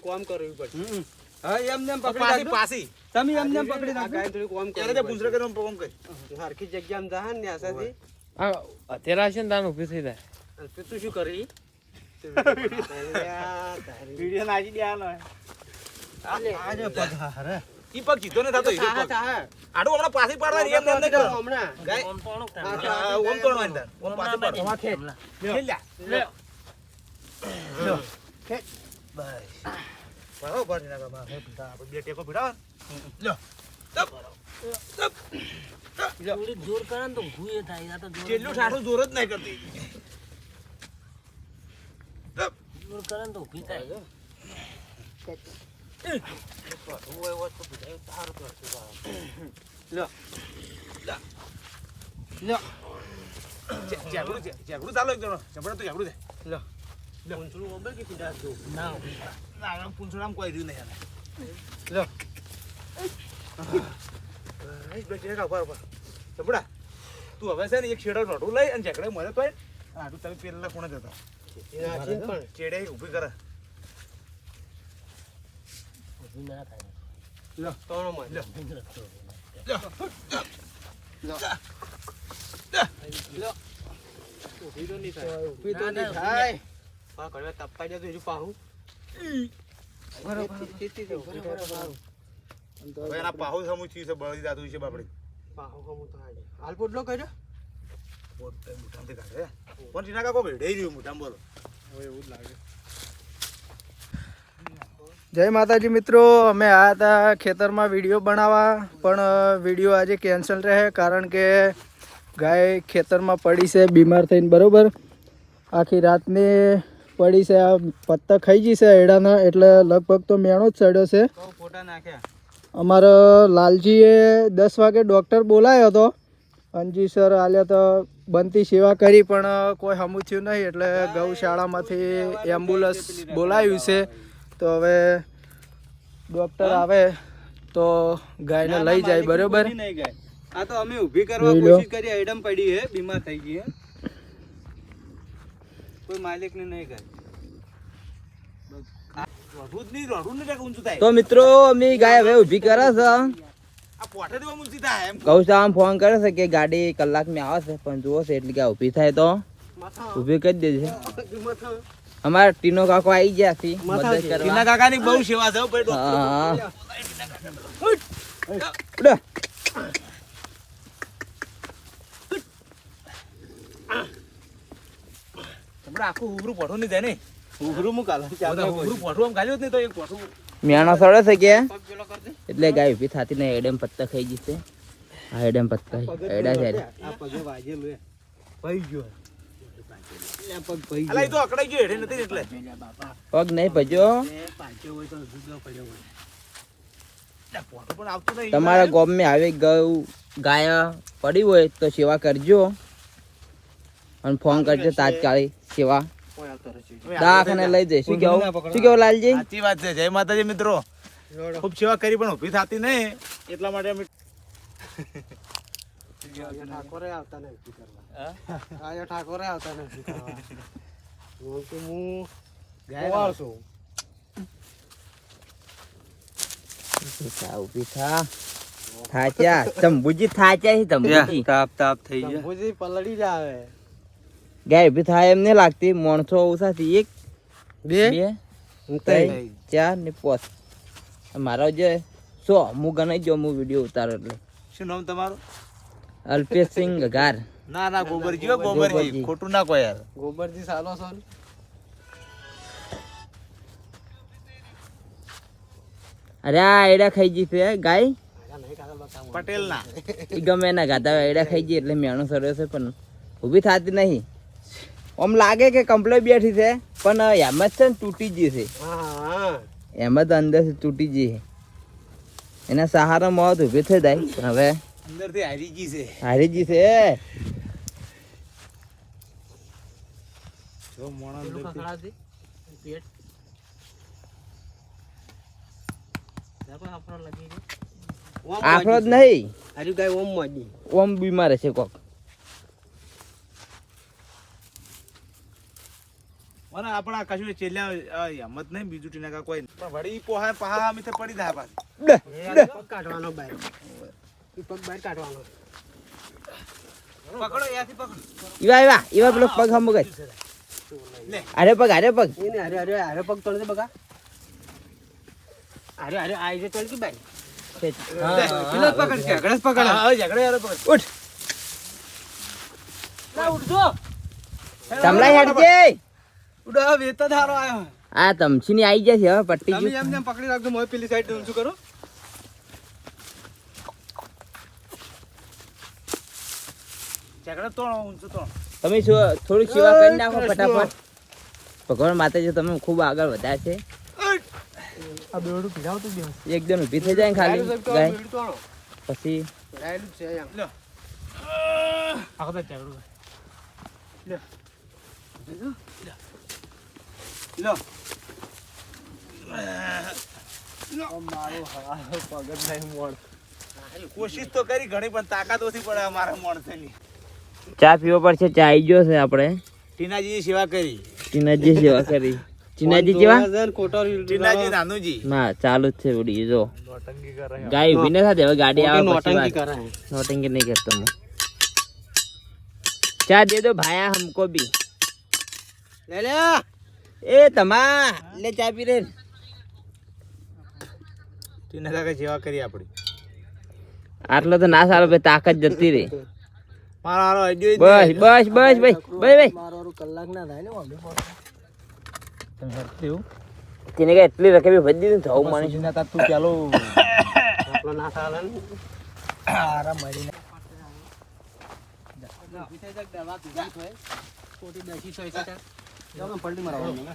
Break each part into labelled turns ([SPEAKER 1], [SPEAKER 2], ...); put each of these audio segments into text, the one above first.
[SPEAKER 1] કોમ કરવી પડશે
[SPEAKER 2] હા એમને એમ પકડી
[SPEAKER 3] પાછી
[SPEAKER 2] રાખજો.
[SPEAKER 3] પાછી.
[SPEAKER 2] તમે એમને એમ પકડી રાખજો.
[SPEAKER 1] ગાય થોડી કોમ
[SPEAKER 3] તે
[SPEAKER 1] કરવું
[SPEAKER 3] પૂંછડે કરીને કોમ કરી.
[SPEAKER 1] હરખી જગ્યામાં જાહન ને આસાથી
[SPEAKER 4] હા અત્યારે આવશે ને તાન ઊભી થઈ જાય.
[SPEAKER 1] અને તે તું શું કરી
[SPEAKER 3] વિડિયો નાખી દેવાનો
[SPEAKER 1] આલે.
[SPEAKER 2] આજે પધાર
[SPEAKER 3] ઈ પગ જીતો ને થતો ઈ પગ.
[SPEAKER 1] આડો
[SPEAKER 3] આડું હમણાં પાછી પાડવા એમ એમ નહીં કરો.
[SPEAKER 1] હમણાં
[SPEAKER 4] ઓમ પણ
[SPEAKER 3] ઓમ તો નહીં ઓમ પાછી પાડો.
[SPEAKER 2] ખેંચ.
[SPEAKER 3] ખેલ લ્યા.
[SPEAKER 2] લ્યો.
[SPEAKER 3] બસ બરાબર પાડી નાખો આપણે બે ટેકો. તપ.
[SPEAKER 4] થોડી જોર કરે ને તો ઊભું એ થાય. તો
[SPEAKER 3] કેટલું ઠાઠું જોર જ નહીં કરતી.
[SPEAKER 4] જોર કરે ને તો ઊભી થાય.
[SPEAKER 3] જેગડું ચાલો એક જણો. જબરદસ્ત તો જેગડું છે.
[SPEAKER 1] પૂંછડું ઓબે કે સીધા જો.
[SPEAKER 4] ના
[SPEAKER 3] ના, પૂંછડામાં કોઈ રહ્યું નહીં ઊભા. જબડા, તું હવે છે ને એક છેડો નોટું લઈ અને જેકડે મળે તોય આટલું તમે પેલા કોણે જતા. ચેડે ઊભી કરે
[SPEAKER 4] ના થાય.
[SPEAKER 1] ત્રણમાં.
[SPEAKER 3] લ્યો.
[SPEAKER 1] ઊભી તો નહીં થાય.
[SPEAKER 2] ઊભી તો નહીં થાય.
[SPEAKER 1] હા, ઘડીવાર તપાઈ જાય હજુ પાહું. ચીતી તો ઊભી થાય તો
[SPEAKER 3] હવે એના પાહુ સમૂહ થયું છે બળી જાતું છે બાપડે.
[SPEAKER 1] પાહું હમું તો હાલ. પોટલો કર્યો?
[SPEAKER 3] પોતે મુઠામાંથી કાઢે. પણ ટીના કાકો ભેડાઈ રહ્યું મુઠામાં બોલો.
[SPEAKER 1] હવે એવું જ લાગે.
[SPEAKER 2] જય માતાજી મિત્રો અમે આવ્યા હતા ખેતરમાં વીડિયો બનાવવા પણ વીડિયો આજે કેન્સલ રહે કારણ કે ગાય ખેતરમાં પડી છે બીમાર થઈને બરોબર? આખી રાતની પડી છે આ પત્તા ખાઈ ગઈ છે એડાના એટલે લગભગ તો મેણો જ ચડ્યો છે.
[SPEAKER 1] ફોટા નાખ્યા.
[SPEAKER 2] અમારા લાલજીએ દસ વાગે ડૉક્ટર બોલાયો હતો. અંજી સર આલ્યા તો બનતી સેવા કરી પણ કોઈ હમું થયું નહીં એટલે ગૌશાળામાંથી એમ્બ્યુલન્સ બોલાવ્યું છે. તો હવે ડૉક્ટર આવે તો ગાયને લઈ જાય બરોબર?
[SPEAKER 1] નહીં ગાય. આ તો અમે ઊભી કરવા. કોશિશ કરી એડમ પડી હે બીમાર થઈ ગઈ હે. કોઈ નહીં ગાય
[SPEAKER 3] રોડું જ નહીં રોડું નહીં કાંઈક ઊંચું થાય
[SPEAKER 5] તો મિત્રો અમે ગાય હવે ઊભી કરે છે ગૌશાળામાં ફોન કરે છે કે ગાડી કલાકમાં આવે છે પણ જુઓ છે એટલે કે આ ઊભી થાય તો. ઊભી કરી દેજે. અમારે ટીનો કાકો આવી ગયા છે
[SPEAKER 3] ટીના
[SPEAKER 5] કાકા
[SPEAKER 3] ની બહુ સેવા છે આખું ઉભરું પડો નહીં જાય ને.
[SPEAKER 1] મું
[SPEAKER 5] મેણો સડે છે કે? એટલે ગાય ઊભી થતી નહીં એડેમ પત્તા ખાઈ જશે આ એડેમ પત્તા એડા છે.
[SPEAKER 1] પગે
[SPEAKER 3] ને
[SPEAKER 5] નહીં ભજ્યો.
[SPEAKER 1] પાંચે હોય તો જુદો પડ્યો હોય.
[SPEAKER 3] એટલે પોઠું પણ આવતું નહીં.
[SPEAKER 5] તમારા ગામમાં આવી ગયું ગાય પડી હોય તો સેવા કરજો. અને ફોન કરજો તાત્કાલિક સેવા.
[SPEAKER 1] કોઈ આવતો રહેશે
[SPEAKER 5] દવાખાને લઈ જઈ. શું કેવું? શું કેવું લાલજી?
[SPEAKER 3] સાચી વાત છે. જય માતાજી મિત્રો. ખૂબ સેવા કરી પણ ઊભી થતી નહીં. એટલા માટે અમે
[SPEAKER 1] ઠાકોરે આવતા નથી કરવા. આજે ઠાકોરે આવતા નથી કરવા. હું તો હું ગોવાળ છું.
[SPEAKER 5] ઊભી થા થાચ્યા. તંબુજી થાચ્યા છે તંબુજી
[SPEAKER 2] તાપ તાપ થઈ
[SPEAKER 1] શંભુજી પલળી જ આવે
[SPEAKER 5] ગાય ઊભી થાય એમ નહીં લાગતી. માણસો ઓછાથી એક
[SPEAKER 2] બે
[SPEAKER 5] બે ત્રણ. ચાર ને પાંચ. મારો જે સો હું ગણાઈ જો હું વીડિયો ઉતારો એટલે.
[SPEAKER 3] શું નામ તમારું?
[SPEAKER 5] અલ્પેશસિંહ ગાર.
[SPEAKER 3] ના ના ગોબરજી ગોબરજી. ખોટું ના કોઈ યાર.
[SPEAKER 1] ગોબરજી સાલો સોલ.
[SPEAKER 5] અરે આ એડા ખાઈ જી છે ગાય.
[SPEAKER 3] પટેલ ના
[SPEAKER 5] એ ગમે એના ગાતા એડા ખાઈ જી એટલે મેણું સરસ છે પણ ઊભી થતી નહીં. આમ લાગે કે કમ્પ્લેટ બેઠી છે પણ એમ જ છે ને તૂટી ગઈ છે. એમ જ અંદરથી તૂટી ગઈ એના સહારા મોત ઊભી થઈ જાય પણ હવે
[SPEAKER 3] અંદરથી હારી ગઈ છે.
[SPEAKER 5] હારી ગઈ છે.
[SPEAKER 1] કોઈ આફરો લાગી ગયો. ઓમ
[SPEAKER 5] આખરો જ નહીં.
[SPEAKER 1] હારી ગાય ઓમ મોજી.
[SPEAKER 5] ઓમ બીમાર છે કોક.
[SPEAKER 3] અને આપણા કશું ચેલ્યા હિંમત નહીં બીજું ટીના કા કોઈ. પણ વળી પોહા પહા અમે તો પડી જાય પાછી.
[SPEAKER 1] કાઢવાનો બાય. પગ બહાર કાઢવાનો.
[SPEAKER 3] પકડો યાથી પકડો.
[SPEAKER 5] ઈવા ઈવા ઈવા પેલો પગ હમ ગઈ અરે પગ અરે પગ.
[SPEAKER 1] એને અરે અરે અરે પગ તોડે બગા. અરે અરે આઈ જે તોડ કે પેલો જ પકડ કે ગણેશ પકડ.
[SPEAKER 3] હા, ઝઘડે યાર પકડ.
[SPEAKER 5] ઉઠ. તમલા હેડજે.
[SPEAKER 1] ઉડો વેત જ આયો
[SPEAKER 5] આ તમચીની આવી જશે હવે પટ્ટી
[SPEAKER 1] તમે એમ જેમ પકડી રાખજો મોય પેલી સાઈડ કરો?
[SPEAKER 3] ઊંચો
[SPEAKER 5] તમે શું થોડી સેવા કરી નાખો ફટાફટ. ભગવાન માતાજી તમે ખૂબ આગળ વધ્યા છે.
[SPEAKER 1] આ બેવડું પીડાવ તો બે
[SPEAKER 5] એકદમ ઊભી થઈ જાય ખાલી. ગાય પછી
[SPEAKER 1] રાયેલું છે એમ.
[SPEAKER 4] આખો તો લે.
[SPEAKER 1] લો.
[SPEAKER 3] કોશિશ તો કરી ઘણી પણ તાકાત ઓછી પડે અમારા માણસની.
[SPEAKER 5] ચા પીવો પડશે ચા આવી ગયો છે આપણે.
[SPEAKER 3] ટીનાજી સેવા કરી.
[SPEAKER 5] ટીનાજી સેવા કરી. ટીનાજી જેવા
[SPEAKER 1] કોટરી
[SPEAKER 3] ટીનાજી નાનુજી.
[SPEAKER 5] ના ચાલુ જ છે ઉડી જો. ગાય ઊભી ન થાય હવે ગાડી આવે પછી
[SPEAKER 1] કરે
[SPEAKER 5] નોટિંગ નહીં કરતો હું. ચા દે દો ભાયા હમકો ભી
[SPEAKER 1] લે લે
[SPEAKER 5] એ તમા લે ચા પી રે
[SPEAKER 3] ટીના કાકા સેવા કરી આપડી
[SPEAKER 5] આટલો તો ના સારો ભાઈ તાકાત જતી રહી
[SPEAKER 3] મારો હારો હજુ
[SPEAKER 5] બસ બસ બસ ભાઈ ભાઈ ભાઈ
[SPEAKER 1] મારો કલાક ના થાય ને અમે
[SPEAKER 5] તેને કઈ એટલી રકમી ભજી દીધી ને થવું માણીશ
[SPEAKER 2] તું ચાલો
[SPEAKER 1] આપણો ના સારો ને
[SPEAKER 2] આરામ મળીને
[SPEAKER 1] દવા પીધી હોય ખોટી દસી હોય છે ત્યાં પલટી મારવાનું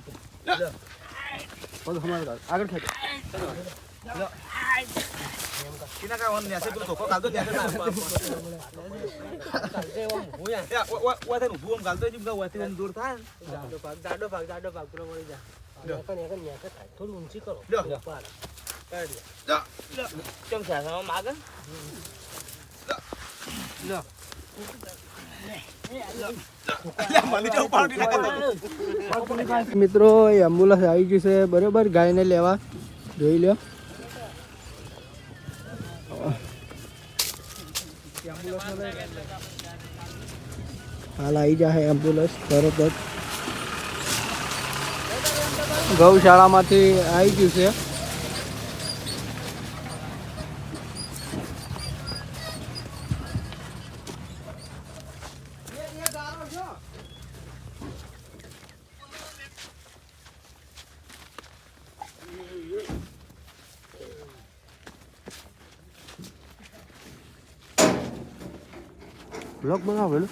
[SPEAKER 1] બધું સમાજ આગળ ખેંચો
[SPEAKER 3] ટીના કાકા ઓન નેસે પેલો ધોકો ગાલતો નેસે ના એ, ઓ- ઓ- ઓ થઈને ઊભું આમ ગાલતો જ ઊભા ઓથી આમ દૂર થાય ને.
[SPEAKER 1] જાડો ભાગ જાડો ભાગ જાડો ભાગ પૂરો મળી જા નેકન નેકન
[SPEAKER 2] મિત્રો એમ્બ્યુલન્સ આવી ગયું છે. બરોબર, ગાયને લેવા. જોઈ લો હાલ આવી જશે એમ્બ્યુલન્સ તરત જ. ગૌશાળામાંથી આવી ગયું છે.
[SPEAKER 1] બ્લોક બનાવેલું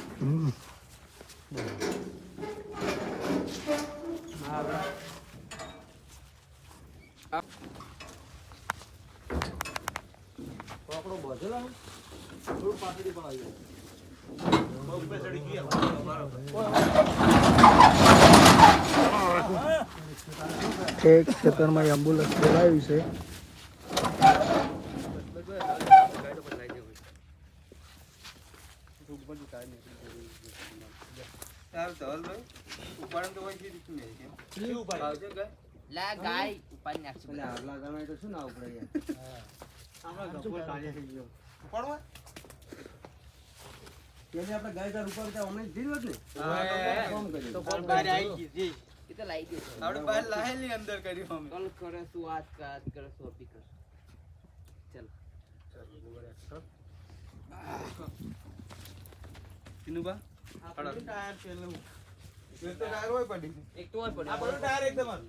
[SPEAKER 2] એક ખેતરમાં એમ્બ્યુલન્સ બોલાવ્યું છે.
[SPEAKER 5] લા ગાય ઉપાડી નાખશું.
[SPEAKER 3] ઉપાડવા?
[SPEAKER 5] એ તો લાઈ દે કલ કરે શું આજ કર આજ કરે શું અભી કર?
[SPEAKER 3] ટીનુબા? એક તો ટાયર હોય પડી.
[SPEAKER 5] એક તો હોય
[SPEAKER 3] આ
[SPEAKER 5] પડ્યો
[SPEAKER 3] બધું ટાયર એકદમ જ.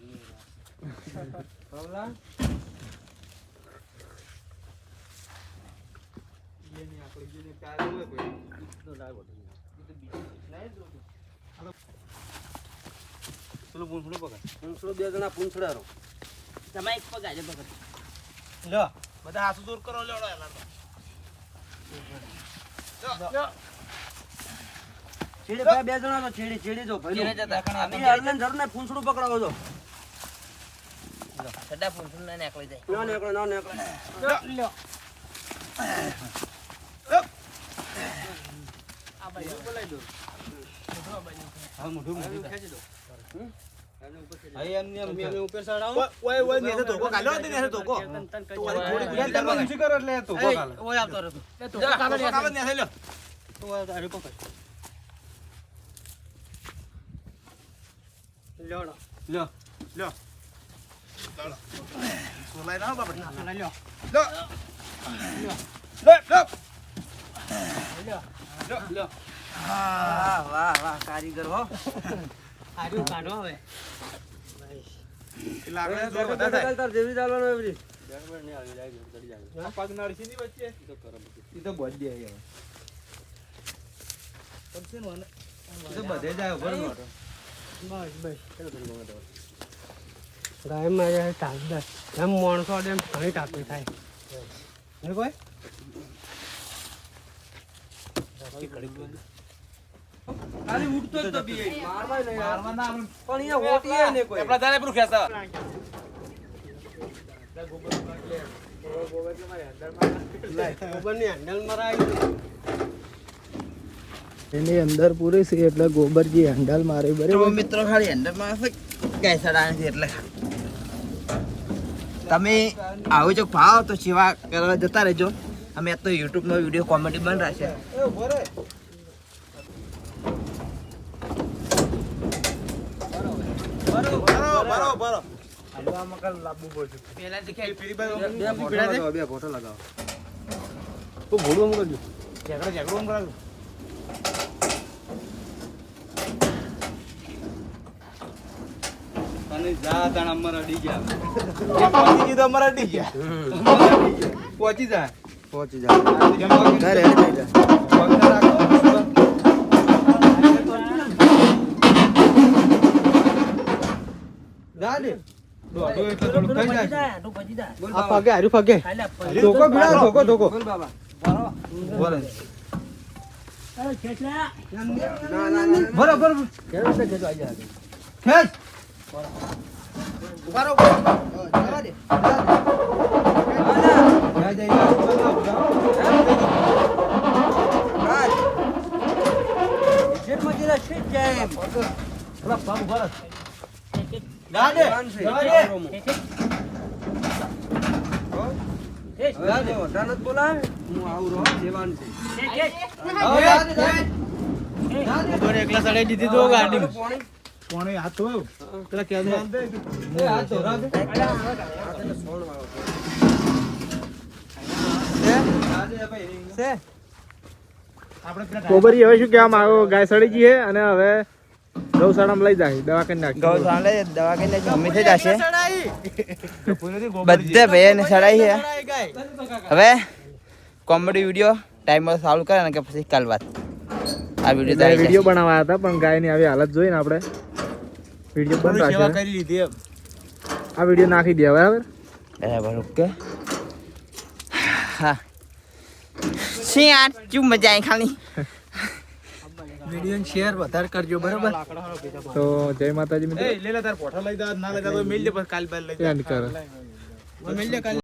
[SPEAKER 3] એની આપણે જેને ટાયર હોય પડી. પેલું પૂંછડું પકડ.
[SPEAKER 1] પૂંછડો બે જણા પૂંછડારો
[SPEAKER 5] તમે એક પગ આજે પકડ
[SPEAKER 3] લ્યો, બધા હાથું દૂર કરો લ્યો, તો. લ્યો.
[SPEAKER 1] છેડે બે બે જણા તો છેડે છેડે જો ભાઈ
[SPEAKER 5] છેડે જતા.
[SPEAKER 1] અમે અરલેન ધરને ફૂંસડું પકડાવો જો.
[SPEAKER 5] સડા ફૂંસડું ના નીકળી જાય.
[SPEAKER 1] ના નીકળે ના નીકળે. હા. મોઢું મોઢું ખેંચી દો. એમને ઉપર ચડાવો
[SPEAKER 3] ઓય, ઓય ઓય ધોકો કાઢ્યો હતો નેસે ધોકો તો ઓય થોડી
[SPEAKER 1] યાર, તમે ઊંચી કરો એટલે ધોકો
[SPEAKER 5] એય,
[SPEAKER 1] ગાલે.
[SPEAKER 5] ઓય આવતો રહેતો. એ ધોકો
[SPEAKER 3] જા,
[SPEAKER 5] કાઢો
[SPEAKER 3] ધોકો
[SPEAKER 5] યાર.
[SPEAKER 1] તારે. લ્યો લો.
[SPEAKER 3] લ્યો લ્યો ચાલો. સોલાઈ ના હો બાપા.
[SPEAKER 1] ના, લ્યો.
[SPEAKER 3] લ્યો. લ્યો, લ્યો.
[SPEAKER 1] લ્યો, લ્યો.
[SPEAKER 6] વાહ વાહ વાહ કારીગર હો
[SPEAKER 1] આર્યું કાઢો હવે
[SPEAKER 3] એટલે આપણે જોર વધારે થાય.
[SPEAKER 1] હા?
[SPEAKER 3] પગ નડશે ની વચ્ચે
[SPEAKER 5] ઈ તો બધે આવી હવે.
[SPEAKER 3] પડશે ને મને.
[SPEAKER 5] ઈ તો બધે જાય નોટો.
[SPEAKER 1] બસ બસ. ગાયમાં જાય તાપ દે એમ માણસો એમ ઘણી તાપી થાય. ને કોઈ?
[SPEAKER 5] ખાલી ઉઠતો જ તો બી નહીં યાર.
[SPEAKER 3] મારવા ના
[SPEAKER 5] પણ અહીંયા ને કોઈ?
[SPEAKER 3] આપણા તારે પેલું ખેંચા.
[SPEAKER 1] ગોબરની હેન્ડલ
[SPEAKER 5] એની અંદર પૂરી છે એટલે ગોબરજી હેન્ડલ મારે
[SPEAKER 6] તો
[SPEAKER 5] બરાબર
[SPEAKER 6] મિત્રો ખાલી હેન્ડલ મારશે ગાય સડાણી છે એટલે. તમે આવું જો ભાવ તો સેવા કરવા જતા રહેજો. અમે તો તો યુટ્યુબનો વીડિયો કોમેડી બન રહેશે
[SPEAKER 3] ભરો, ભરો, ભરો.
[SPEAKER 5] પેલા
[SPEAKER 3] પેલી બાજુ આમ
[SPEAKER 5] બે ફોટો લગાવો બે ફોટો લગાવો
[SPEAKER 1] તો ઘોડું આમ કરજો
[SPEAKER 3] ઝઘડો, ઝઘડો આમ કરાવું.
[SPEAKER 5] અને જા તાણ અમાર અડી ગયા.
[SPEAKER 3] પહોંચી ગયું તો અમારે અડી ગયા.
[SPEAKER 5] પહોંચી જાય પહોંચી જાય ઘરે રાખો. જા ને. દોઢું એટલે થોડું થઈ જાય
[SPEAKER 4] જાય, આટલું પછી જાય.
[SPEAKER 5] બોલ
[SPEAKER 1] આ
[SPEAKER 5] બાબા
[SPEAKER 1] પગે હાર્યું પગે. ધોકો ભીડા ધોકો ધોકો
[SPEAKER 5] બોલે
[SPEAKER 4] અરે, ખેંચલા.
[SPEAKER 1] ના ના ના
[SPEAKER 5] બરો બરો કેવું છે કે આવી જાય ખેંચ. બોલાવે હું આવું રહો દેવાન છે
[SPEAKER 1] એકલા સડાઈ દીધી તો ગાડી
[SPEAKER 5] પાણી
[SPEAKER 3] પાણી હાથ ધોયો.
[SPEAKER 1] પેલા કેમ
[SPEAKER 5] એ હાથ દે
[SPEAKER 3] આપણે પેલા
[SPEAKER 7] ગોબરી હવે શું કહેવા માંગો? ગાય સડી ગઈ છે અને હવે ગૌશાળામાં લઈ જાય દવા કરી નાખી.
[SPEAKER 6] ગૌશાળા લઈ દવા કરીને મમ્મી થઈ જશે.
[SPEAKER 3] બધે ગોબરજી.
[SPEAKER 6] ને સડાઈ છે. હવે કોમેડી વીડિયો ટાઈમ સોલ્વ કરે ને કે પછી કાલ વાત. આ વીડિયો
[SPEAKER 7] વીડિયો બનાવવા હતા પણ ગાયની આવી હાલત જોઈને આપણે વીડિયો બંધ
[SPEAKER 3] સેવા
[SPEAKER 7] રાખ્યો
[SPEAKER 3] કરી લીધી એમ.
[SPEAKER 7] આ વીડિયો નાખી દે બરાબર
[SPEAKER 6] બરાબર ઓકે હા શી યાર શું મજા આવી ખાલી
[SPEAKER 5] વીડિયો શેર વધારે કરજો બરાબર
[SPEAKER 7] તો જય માતાજી મિત્રો
[SPEAKER 3] એ લે લે તાર પોઠા લઈ દે ના લઈ દે તો મેલ દે પછી કાલ બાર લઈ દે
[SPEAKER 7] એન્ડ કરો
[SPEAKER 1] મિલ